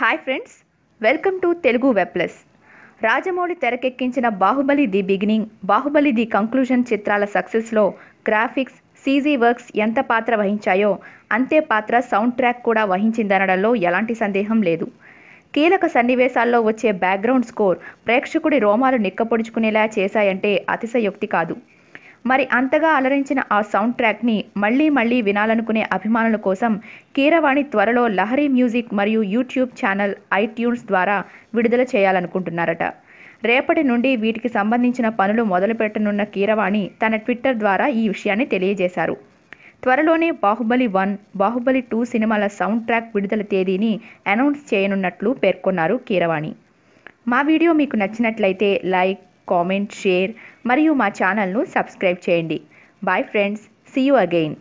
Hi friends welcome to Telugu web plus Rajamouli తెరకెక్కించిన Baahubali the beginning Baahubali the conclusion చిత్రాల సక్సెస్లో graphics CG works ఎంత పాత్ర వహించాయో అంతే పాత్ర సౌండ్ ట్రాక్ కూడా వహించిందనడంలో ఎలాంటి సందేహం లేదు. కీలక సన్నివేశాల్లో వచ్చే బ్యాక్గ్రౌండ్ స్కోర్ ప్రేక్షకుడి రోమాలు నిక్కపొడుచుకునేలా చేశాయంటే అతిశయోక్తి కాదు. మరి అంతగా అలరించిన ఆ సౌండ్ ట్రాక్ని మళ్ళీ మళ్ళీ వినాలనుకునే అభిమానుల కోసం కీరవాణి త్వరలో లహరి మ్యూజిక్ మరియు యూట్యూబ్ ఛానల్ ఐట్యూన్స్ ద్వారా విడుదల చేయాలనుకుంటున్నారట. రేపటి నుండి వీటికి సంబంధించిన పనులు మొదలుపెట్టనున్న కీరవాణి తన ట్విట్టర్ ద్వారా ఈ విషయాన్ని తెలియజేశారు. త్వరలోనే బాహుబలి వన్ బాహుబలి టూ సినిమాల సౌండ్ ట్రాక్ విడుదల తేదీని అనౌన్స్ చేయనున్నట్లు పేర్కొన్నారు కీరవాణి. మా వీడియో మీకు నచ్చినట్లయితే లైక్ కామెంట్ షేర్ మరియు మా ఛానల్ను సబ్స్క్రైబ్ చేయండి. Bye friends see you again